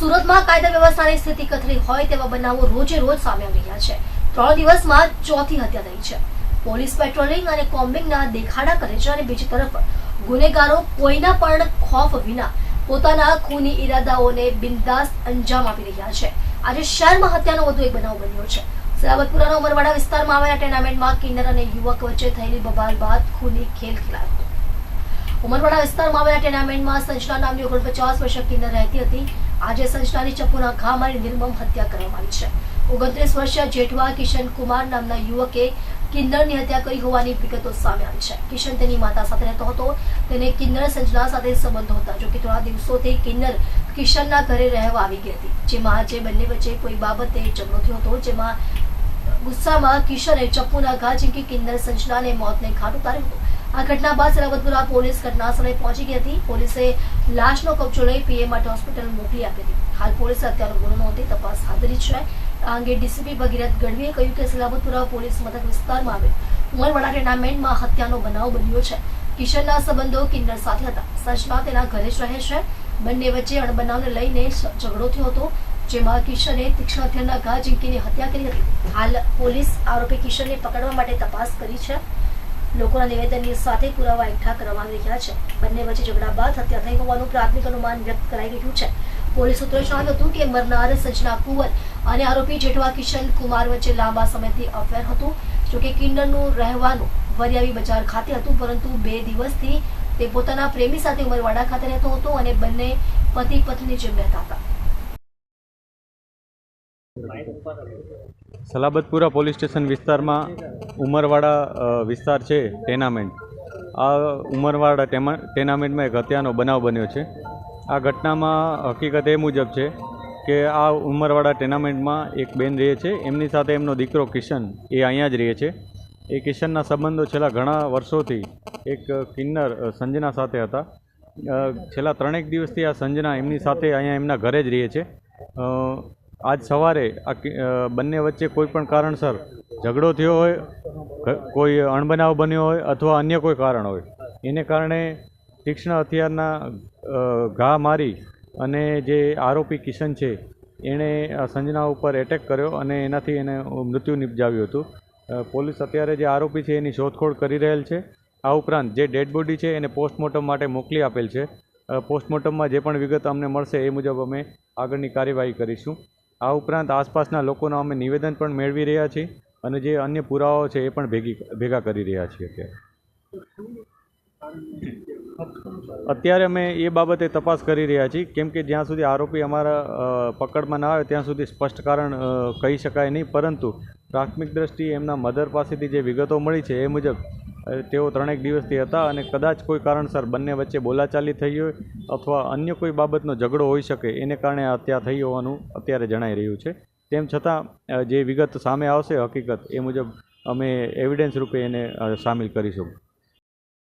સુરતમાં કાયદા વ્યવસ્થાની સ્થિતિ કથળી હોય તેવા બનાવો રોજે રોજ સામે આવી રહ્યા છે. ત્રણ દિવસમાં ચોથી હત્યા થઈ છે. પોલીસ પેટ્રોલિંગ અને કોમ્બિંગના દેખાડા કરે છે અને બીજી તરફ ગુનેગારો કોઈના પણ ખોફ વિના પોતાના ખૂની ઈરાદાઓને બિંદાસ અંજામ આપી રહ્યા છે. આજે શહેરમાં હત્યાનો વધુ એક બનાવ બન્યો છે. સલાબતપુરાના ઉમરવાડા વિસ્તારમાં આવેલા ટેનામેન્ટમાં કિન્નર અને યુવક વચ્ચે થયેલી બબાલ બાદ ખૂની ખેલ ખેલાયો ઉમરવાડા વિસ્તારમાં આવેલા ટેનામેન્ટમાં સંજના નામની ઓગણપચાસ વર્ષ કિન્નર રહેતી હતી. આજે સંસ્થાની ચપ્પુના ઘા નિર્મમ હત્યા કરવામાં આવી છે. ઓગણત્રીસ વર્ષીય જેઠવા કિશન કુમાર નામના યુવકે કિન્નરની હત્યા કરી હોવાની વિગતો સામે આવી છે. કિશન તેની માતા સાથે રહેતો હતો. તેને કિન્નર સંજના સાથે સંબંધો હતા જો કે થોડા દિવસોથી કિન્નર કિશનના ઘરે રહેવા આવી ગઈ હતી. જેમાં આજે બંને વચ્ચે કોઈ બાબતે ઝઘડો થયો હતો, જેમાં ગુસ્સામાં કિશને ચપ્પુના ઘા ઝીંકી કિન્નર સંજનાને મોતને ઘાટ ઉતાર્યો હતો. આ ઘટના બાદ સલાબતપુરા પોલીસ ઘટના સ્થળે પહોંચી ગઈ હતી. પોલીસે લાશનો કબજો લઈ પીએમ હોસ્પિટલ મોકલી આપી હતી. હાલ પોલીસે હત્યાનો ગુનો નોંધી તપાસ હાથ ધરી છે. આ અંગે ડીસીપી ભગીરથ ગઢવીએ કહ્યું કે સલાબતપુરા પોલીસ મથક વિસ્તારમાં આવેલ ઉમરવાડા ટેનામેન્ટમાં હત્યાનો બનાવ બન્યો છે. કિશનના સંબંધો કિન્નર સાથે હતા. સંજના તેના ઘરે જ રહે છે. બંને વચ્ચે અણબનાવને લઈને ઝઘડો થયો હતો, જેમાં કિશને તીક્ષ્ણ હથિયારના ઘા ઝીંકીને હત્યા કરી હતી. હાલ પોલીસ આરોપી કિશનને પકડવા માટે તપાસ કરી છે. લોકોના નિવેદનની સાથે પુરાવા એકઠા કરવામાં આવી રહ્યા છે. બંને વચ્ચે ઝઘડા બાદ હત્યા થઈ હોવાનું પ્રાથમિક અનુમાન વ્યક્ત કરાઈ રહ્યું છે. પોલીસ સૂત્રોએ જણાવ્યું હતું કે મરનાર સજના કુંવર અને આરોપી જેઠવા કિશન કુમાર વચ્ચે લાંબા સમયથી અફેર હતું. જોકે કિન્નરનું રહેવાનું વરિયાવી બજાર ખાતે હતું, પરંતુ બે દિવસથી તે પોતાના પ્રેમી સાથે ઉમરવાડા ખાતે રહેતો હતો અને બંને પતિ પત્ની જેમ રહેતા હતા. સલાબતપુરા પોલીસ સ્ટેશન વિસ્તારમાં ઉમરવાડા વિસ્તાર છે, ટેનામેન્ટ. આ ઉમરવાડા ટેનામેન્ટમાં એક હત્યાનો બનાવ બન્યો છે. આ ઘટનામાં હકીકત એ મુજબ છે કે આ ઉમરવાડા ટેનામેન્ટમાં એક બેન રહે છે. એમની સાથે એમનો દીકરો કિશન એ અહીંયા જ રહે છે. એ કિશનના સંબંધો છેલ્લા ઘણા વર્ષોથી એક કિન્નર સંજના સાથે હતા. છેલ્લા ત્રણેક દિવસથી આ સંજના એમની સાથે અહીંયા એમના ઘરે જ રહે છે. આજ સવારે આ બંને વચ્ચે કોઈ પણ કારણસર ઝઘડો થયો હોય કોઈ અણબનાવ બન્યો હોય અથવા અન્ય કોઈ કારણ હોય, એને કારણે તીક્ષ્ણ હથિયારના ઘા મારી અને જે આરોપી કિશન છે, એણે સંજના ઉપર એટેક કર્યો અને એનાથી એને મૃત્યુ નિપજાવ્યું હતું. પોલીસ અત્યારે જે આરોપી છે એની શોધખોળ કરી રહેલ છે. આ ઉપરાંત જે ડેડ બોડી છે એને પોસ્ટમોર્ટમ માટે મોકલી આપેલ છે. પોસ્ટમોર્ટમમાં જે પણ વિગત અમને મળશે એ મુજબ અમે આગળની કાર્યવાહી કરીશું. આ ઉપરાંત આસપાસના લોકોના અમે નિવેદન પણ મેળવી રહ્યા છીએ અને જે અન્ય પુરાવાઓ છે એ પણ ભેગી ભેગા કરી રહ્યા છીએ અત્યારે. અત્યારે અમે એ બાબતે તપાસ કરી રહ્યા છીએ, કેમ કે જ્યાં સુધી આરોપી અમારા પકડમાં ના આવે ત્યાં સુધી સ્પષ્ટ કારણ કહી શકાય નહીં, પરંતુ પ્રાથમિક દ્રષ્ટિએ એમના મધર પાસેથી જે વિગતો મળી છે એ મુજબ તેઓ ત્રણેક દિવસથી હતા અને કદાચ કોઈ કારણસર બંને વચ્ચે બોલાચાલી થઈ હોય અથવા અન્ય કોઈ બાબતનો ઝઘડો હોઈ શકે, એને કારણે હત્યા થઈ હોવાનું અત્યારે જણાઈ રહ્યું છે. તેમ છતાં જે વિગત સામે આવશે, હકીકત એ મુજબ અમે એવિડન્સ રૂપે એને સામેલ કરીશું.